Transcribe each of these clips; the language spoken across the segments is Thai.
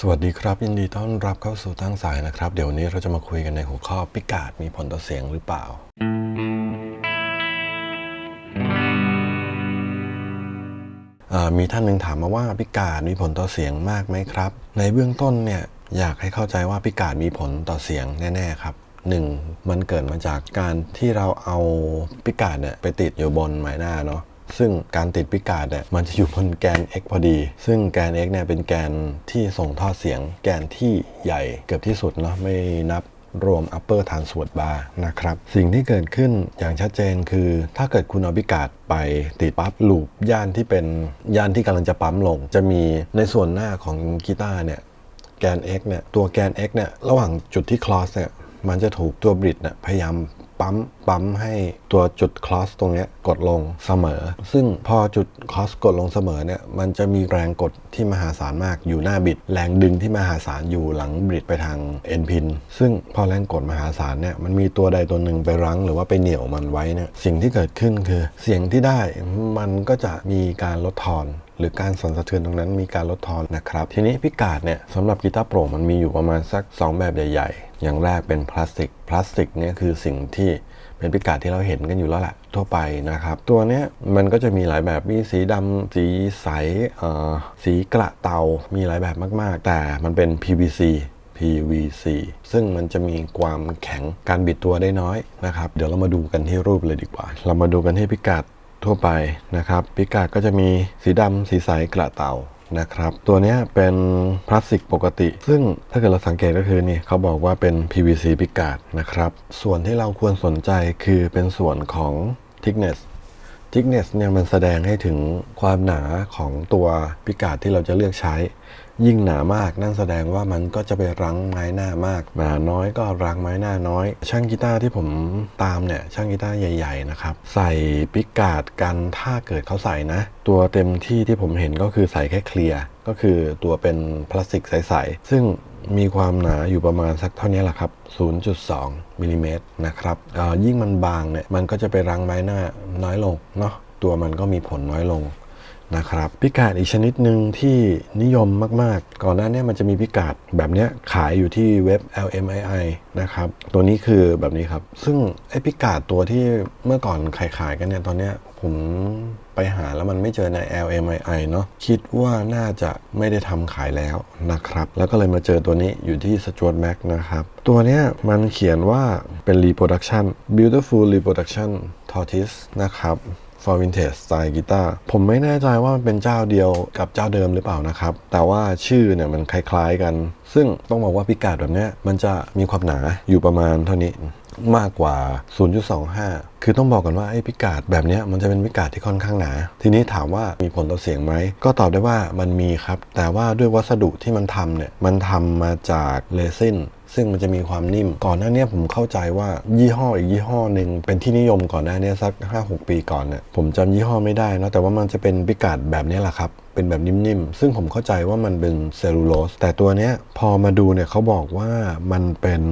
สวัสดีครับ ยินดีต้อนรับเข้าสู่ตั้งสายนะครับ เดี๋ยวนี้เราจะมาคุยกันในหัวข้อพิกาดมีผลต่อเสียงหรือเปล่าอ่า มีท่านหนึ่งถามมาว่าพิกาดมีผลต่อเสียงมากไหมครับ ในเบื้องต้นเนี่ยอยากให้เข้าใจว่าพิกาดมีผลต่อเสียงแน่ๆครับหนึ่งมันเกิดมาจากการที่เราเอาพิกาดเนี่ยไปติดอยู่บนหมายหน้าเนาะ ซึ่งการติดพิกาดเนี่ยมันจะอยู่บนแกน x พอดี ซึ่งแกน x เนี่ยเป็นแกนที่ส่งทอดเสียง แกนที่ใหญ่เกือบที่สุดเนาะไม่นับรวม upper transverse bar นะครับ สิ่งที่เกิดขึ้นอย่างชัดเจนคือ ถ้าเกิดคุณเอาพิกาดไปติดปั๊บลูปย่านที่เป็นย่านที่กำลังจะปั๊มลง จะมีในส่วนหน้าของกีตาร์เนี่ยแกน x เนี่ยตัวแกน x เนี่ยระหว่างจุดที่ cross เนี่ยมันจะถูกตัวบริดเนี่ยพยายาม ปั๊มปั๊มให้ตัวจุด cross ตรงนี้กดลงเสมอ ซึ่งพอจุด cross กดลงเสมอเนี่ยมันจะมีแรงกดที่มหาศาลมากอยู่หน้าบิด แรงดึงที่มหาศาลอยู่หลังบิดไปทาง n พินซึ่งพอแรงกดมหาศาลเนี่ยมันมีตัวใดตัวหนึ่งไปรั้ง หรือว่าไปเหนี่ยวมันไว้เนี่ยสิ่งที่เกิดขึ้นคือเสียงที่ได้มันก็จะมีการลดทอน หรือการสั่นสะเทือนตรงนั้นมีการลดทอนนะครับ ทีนี้พิกาดเนี่ยสำหรับกีตาร์โปร่งมันมีอยู่ประมาณสัก 2 แบบใหญ่ ๆ อย่างแรกเป็นพลาสติก พลาสติกเนี่ยคือสิ่งที่เป็นพิกาดที่เราเห็นกันอยู่แล้วแหละทั่วไปนะครับ ตัวเนี้ยมันก็จะมีหลายแบบมีสีดำสีใสเอ่อสีกระเตา มีหลายแบบมากๆ แต่มันเป็น PVC PVC ซึ่งมันจะมีความแข็งการบิดตัวได้น้อยนะครับ เดี๋ยวเรามาดูกันที่รูปเลยดีกว่า เรามาดูกันที่พิกาด ทั่วไปนะครับ พิกาก็จะมีสีดำสีใสกระเต่านะครับ ตัวนี้เป็นพลาสติกปกติ ซึ่งถ้าเกิดเราสังเกตก็คือนี่เขาบอกว่าเป็น PVC พิกาดนะครับ ส่วนที่เราควรสนใจคือเป็นส่วนของ thickness thickness เนี่ยมันแสดงให้ถึงความหนาของตัวพิกาดที่เราจะเลือกใช้ ยิ่งหนามากนั่นแสดงว่ามันก็จะไปรั้งไม้หน้ามาก หนาน้อยก็รั้งไม้หน้าน้อย ช่างกีตาร์ที่ผมตามเนี่ยช่างกีตาร์ใหญ่ ๆ นะครับ ใส่ปิกาดกันถ้าเกิดเขาใส่นะ ตัวเต็มที่ที่ผมเห็นก็คือใส่แค่เคลียร์ก็คือตัวเป็นพลาสติกใสๆซึ่งมีความหนาอยู่ประมาณสักเท่านี้แหละครับ 0.2มิลลิเมตรนะครับยิ่งมันบางเนี่ยมันก็จะไปรั้งไม้หน้าน้อยลงเนาะตัวมันก็มีผลน้อยลง นะครับพิกาดอีกชนิดหนึ่งที่นิยมมาก ๆ ก่อนหน้าเนี้มันจะมีพิกาดแบบเนี้ยขายอยู่ที่เว็บ LMII นะครับตัวนี้คือแบบนี้ครับ ซึ่งไอพิกาดตัวที่เมื่อก่อนขายขายกันเนี่ยตอนเนี้ยผมไปหาแล้วมันไม่เจอใน LMII เนาะคิดว่าน่าจะไม่ได้ทำขายแล้วนะครับ แล้วก็เลยมาเจอตัวนี้อยู่ที่ s t u a r t Mac นะครับ ตัวเนี้ยมันเขียนว่าเป็น reproduction beautiful reproduction tortoise นะครับ for vintage style guitar ผมไม่แน่ใจว่ามันเป็นเจ้าเดียวกับเจ้าเดิมหรือเปล่านะครับ แต่ว่าชื่อเนี่ยมันคล้ายๆกัน ซึ่งต้องบอกว่าพิกาดแบบเนี้ยมันจะมีความหนาอยู่ประมาณเท่านี้มากกว่า 0.25 คือต้องบอกกันว่าไอ้พิกาดแบบเนี้ยมันจะเป็นพิกาดที่ค่อนข้างหนา ทีนี้ถามว่ามีผลต่อเสียงไหม ก็ตอบได้ว่ามันมีครับ แต่ว่าด้วยวัสดุที่มันทำเนี่ย มันทำมาจากเรซิน ซึ่งมันจะมีความนิ่ม ก่อนหน้านี้ผมเข้าใจว่ายี่ห้ออีกยี่ห้อหนึ่งเป็นที่นิยมก่อนหน้านี้สัก 5-6 ปีก่อนเนี่ยผมจำยี่ห้อไม่ได้นะแต่ว่ามันจะเป็นพิกาดแบบนี้แหละครับ เป็นแบบนิ่มๆ ซึ่งผมเข้าใจว่ามันเป็นเซลลูโลสแต่ตัวเนี้ยพอมาดูเนี่ยเขาบอกว่ามันเป็น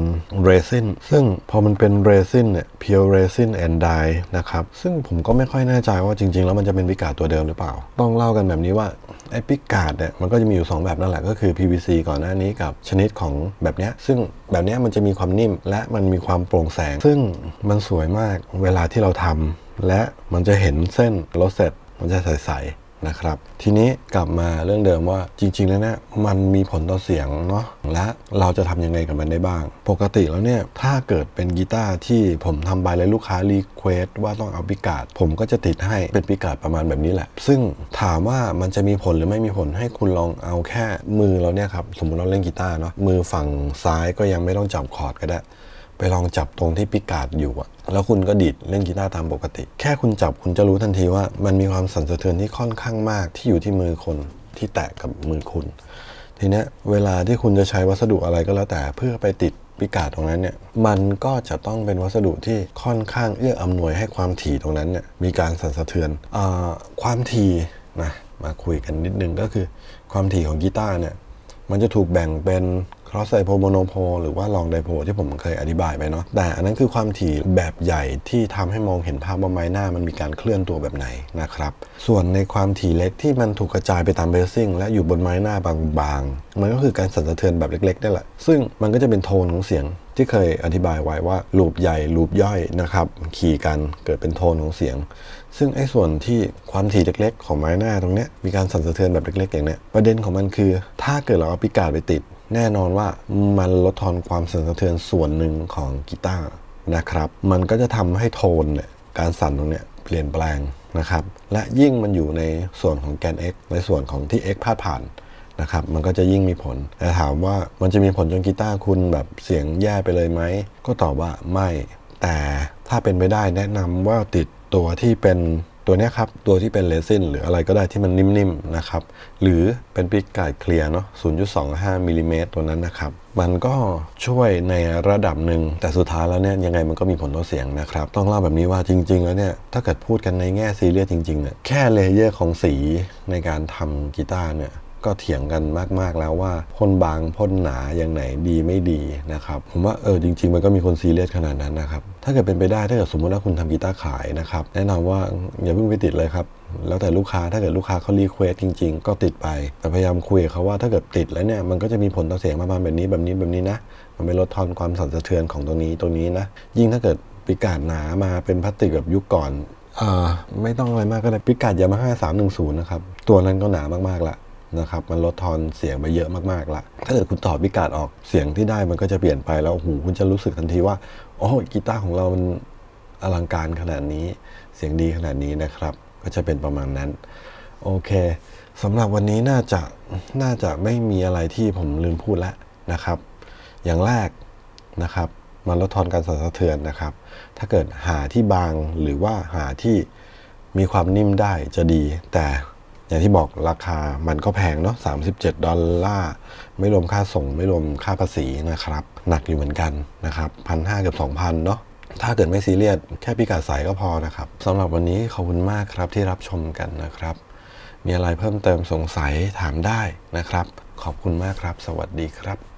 เรซินซึ่งพอมันเป็นเรซินเนี่ย pure resin and dye นะครับซึ่งผมก็ไม่ค่อยแน่ใจว่าจริง ๆ แล้วมันจะเป็นพิกาตัวเดิมหรือเปล่า ต้องเล่ากันแบบนี้ว่าไอ้พิกาดเนี่ยมันก็จะมีอยู่ 2 แบบนั่นแหละก็คือ PVC ก่อนหน้านี้กับชนิดของแบบเนี้ยซึ่งแบบเนี้ยมันจะมีความนิ่มและมันมีความโปร่งแสง ซึ่งมันสวยมากเวลาที่เราทำและมันจะเห็นเส้นโรเซตมันจะใสๆ นะครับ ทีนี้กลับมาเรื่องเดิมว่าจริง ๆ แล้วเนี่ยมันมีผลต่อเสียงเนาะและเราจะทำยังไงกับมันได้บ้าง ปกติแล้วเนี่ยถ้าเกิดเป็นกีตาร์ที่ผมทำไปแล้วลูกค้ารีเควสว่าต้องเอาพิกาดผมก็จะติดให้เป็นพิกาดประมาณแบบนี้แหละ ซึ่งถามว่ามันจะมีผลหรือไม่มีผลให้คุณลองเอาแค่มือเราเนี่ยครับสมมติเราเล่นกีตาร์เนาะมือฝั่งซ้ายก็ยังไม่ต้องจับคอร์ดก็ได้ ลองจับตรงที่พิกาดอยู่อะแล้วคุณก็ดีดเล่นกีตาร์ตามปกติ แค่คุณจับคุณจะรู้ทันทีว่า มันมีความสั่นสะเทือนที่ค่อนข้างมากที่อยู่ที่มือคนที่แตะกับมือคุณ ทีเนี้ยเวลาที่คุณจะใช้วัสดุอะไรก็แล้วแต่เพื่อไปติดพิกาดตรงนั้นเนี่ยมันก็จะต้องเป็นวัสดุที่ค่อนข้างเอื้ออำนวยให้ความถี่ตรงนั้นเนี่ยมีการสั่นสะเทือนอความถี่นะมาคุยกันนิดนึงก็คือ ความถี่ของกีตาร์เนี่ยมันจะถูกแบ่งเป็น cross dipole monopole หรือว่า long dipole ที่ผมเคยอธิบายไปเนาะแต่อันนั้นคือความถี่แบบใหญ่ที่ทำให้มองเห็นภาพว่าไม้หน้ามันมีการเคลื่อนตัวแบบไหนนะครับ ส่วนในความถี่เล็กที่มันถูกกระจายไปตามเบสซิ่งและอยู่บนไม้หน้าบางๆ มันก็คือการสั่นสะเทือนแบบเล็กๆนั่นแหละซึ่งมันก็จะเป็นโทนของเสียงที่เคยอธิบายไว้ว่าลูปใหญ่ลูปย่อยนะครับขี่กันเกิดเป็นโทนของเสียง ซึ่งไอ้ส่วนที่ความถี่เล็กๆ ของไม้หน้าตรงเนี้ยมีการสั่นสะเทือนแบบเล็กๆอย่างเนี้ยประเด็นของมันคือ ถ้าเกิดเราเอาพิกาดไปติด แน่นอนว่ามันลดทอนความสั่นสะเทือนส่วนหนึ่งของกีตาร์นะครับ มันก็จะทำให้โทนเนี่ยการสั่นตรงเนี้ยเปลี่ยนแปลงนะครับ และยิ่งมันอยู่ในส่วนของแกน x ในส่วนของที่ x พาดผ่านนะครับ มันก็จะยิ่งมีผล แต่ถามว่ามันจะมีผลจนกีตาร์คุณแบบเสียงแย่ไปเลยไหม ก็ตอบว่าไม่ แต่ถ้าเป็นไปได้แนะนำว่าติดตัวที่เป็น ตัวนี้ครับ ตัวที่เป็นเรซินหรืออะไรก็ได้ที่มันนิ่มๆนะครับ หรือเป็นปิกกาดเคลียร์เนาะ 0.25มิลลิเมตรตัวนั้นนะครับ มันก็ช่วยในระดับหนึ่ง แต่สุดท้ายแล้วเนี่ยยังไงมันก็มีผลต่อเสียงนะครับ ต้องเล่าแบบนี้ว่าจริง ๆ แล้วเนี่ย ถ้าเกิดพูดกันในแง่ซีเรียสจริงๆเนี่ย แค่เลเยอร์ของสีในการทำกีตาร์เนี่ย ก็เถียงกันมาก ๆแล้วว่าพ่นบางพ่นหนาอย่างไหนดีไม่ดีนะครับผมว่าเออจริง ๆ มันก็มีคนซีเรียสขนาดนั้นนะครับถ้าเกิดเป็นไปได้ถ้าเกิดสมมติว่าคุณทำกีตาร์ขายนะครับแนะนำว่าอย่าเพิ่งไปติดเลยครับแล้วแต่ลูกค้าถ้าเกิดลูกค้าเขารีเควสจริง ๆ ก็ติดไป แต่พยายามคุยกับเขาว่าถ้าเกิดติดแล้วเนี่ยมันก็จะมีผลต่อเสียงประมาณแบบนี้แบบนี้แบบนี้นะมันไม่ลดทอนความสั่นสะเทือนของตรงนี้ตรงนี้นะยิ่งถ้าเกิดปีกาดหนามาเป็นพลาสติกแบบยุคก่อนอ่าไม่ต้องอะไรมากก็ได้ปีกาดยามาฮ่าสามหนึ่งศูนย์นะครับ ตัวนั้นก็หนามากๆละ นะครับมันลดทอนเสียงไปเยอะมากๆละถ้าเกิดคุณถอดพิกาดออกเสียงที่ได้มันก็จะเปลี่ยนไปแล้วหูคุณจะรู้สึกทันทีว่าโอ้กีตาร์ของเรามันอลังการขนาดนี้เสียงดีขนาดนี้นะครับ ก็จะเป็นประมาณนั้น โอเคสำหรับวันนี้น่าจะน่าจะไม่มีอะไรที่ผมลืมพูดแล้วนะครับ อย่างแรกนะครับมันลดทอนการสั่นสะเทือนนะครับ ถ้าเกิดหาที่บางหรือว่าหาที่มีความนิ่มได้จะดี แต่ อย่างที่บอกราคามันก็แพงเนาะ37 ดอลลาร์ ไม่รวมค่าส่งไม่รวมค่าภาษีนะครับ หนักอยู่เหมือนกันนะครับพันห้ากับ2,000เนาะถ้าเกิดไม่ซีเรียสแค่พิกัดสายก็พอนะครับสำหรับวันนี้ขอบคุณมากครับที่รับชมกันนะครับ มีอะไรเพิ่มเติมสงสัยถามได้นะครับ ขอบคุณมากครับ สวัสดีครับ